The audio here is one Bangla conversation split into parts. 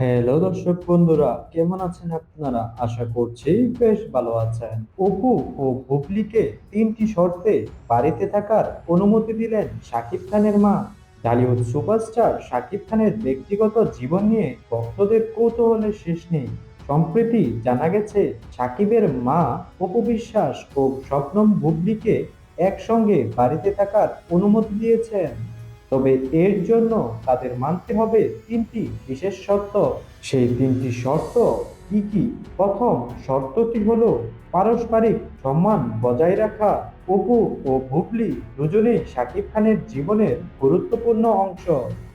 হ্যালো দর্শক বন্ধুরা, কেমন আছেন আপনারা? আশা করছি বেশ ভালো আছেন। অপু ও বুবলিকে তিনটি শর্তে বাড়িতে থাকার অনুমতি দিলেন শাকিব খানের মা। ঢালিউড সুপারস্টার শাকিব খানের ব্যক্তিগত জীবন নিয়ে ভক্তদের কৌতূহলের শেষ নেই। সম্প্রতি জানা গেছে, শাকিবের মা অপু বিশ্বাস ও স্বপ্নম বুবলিকে একসঙ্গে বাড়িতে থাকার অনুমতি দিয়েছেন। তবে এর জন্য তাদের মানতে হবে তিনটি বিশেষ শর্ত। সেই তিনটি শর্ত কি কি? প্রথম শর্তটি হলো পারস্পরিক সম্মান বজায় রাখা, অপু ও বুবলি দুজনেই শাকিব খানের জীবনের গুরুত্বপূর্ণ অংশ।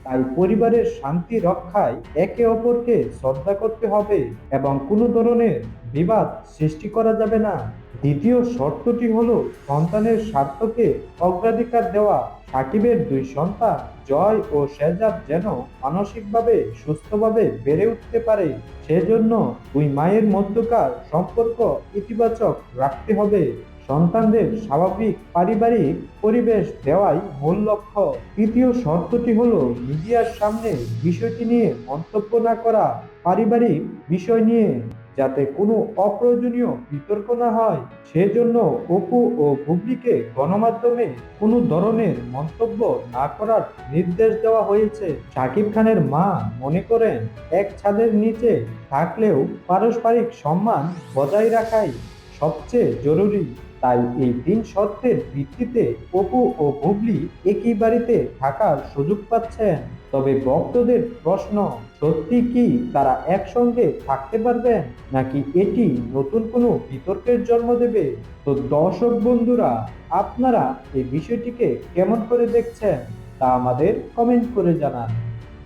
তাই পরিবারের শান্তি রক্ষায় একে অপরকে শ্রদ্ধা করতে হবে এবং কোনো ধরনের বিবাদ সৃষ্টি করা যাবে না। দ্বিতীয় শর্তটি হলো সন্তানের স্বার্থকে অগ্রাধিকার দেওয়া। সাকিবের দুই সন্তান জয় ও শেজাব যেন মানসিকভাবে, সুস্থভাবে বেড়ে উঠতে পারে, সেজন্য দুই মায়ের মধ্যকার সম্পর্ক ইতিবাচক রাখতে হবে সন্তানদের স্বাভাবিক পারিবারিক পরিবেশ দেওয়াই মূল লক্ষ্য। তৃতীয় শর্তটি হলো মিডিয়ার সামনে বিষয়টি নিয়ে মন্তব্য না করা পারিবারিক বিষয় নিয়ে, যাতে কোনো অপ্রয়োজনীয় বিতর্ক না হয়। সেজন্য অপু ও বুবলিকে গণমাধ্যমে কোনো ধরনের মন্তব্য না করার নির্দেশ দেওয়া হয়েছে। শাকিব খানের মা মনে করেন, এক ছাদের নিচে থাকলেও পারস্পরিক সম্মান বজায় রাখাই সবচেয়ে জরুরি, তাই এই তিন শর্তের ভিত্তিতে অপু ও বুবলি একই বাড়িতে থাকার সুযোগ পাচ্ছেন। তবে ভক্তদের প্রশ্ন, সত্যি কি তারা একসঙ্গে থাকতে পারবেন, নাকি এটি নতুন কোনো বিতর্কের জন্ম দেবে? তো দর্শক বন্ধুরা, আপনারা এই বিষয়টিকে কেমন করে দেখছেন তা আমাদের কমেন্ট করে জানান।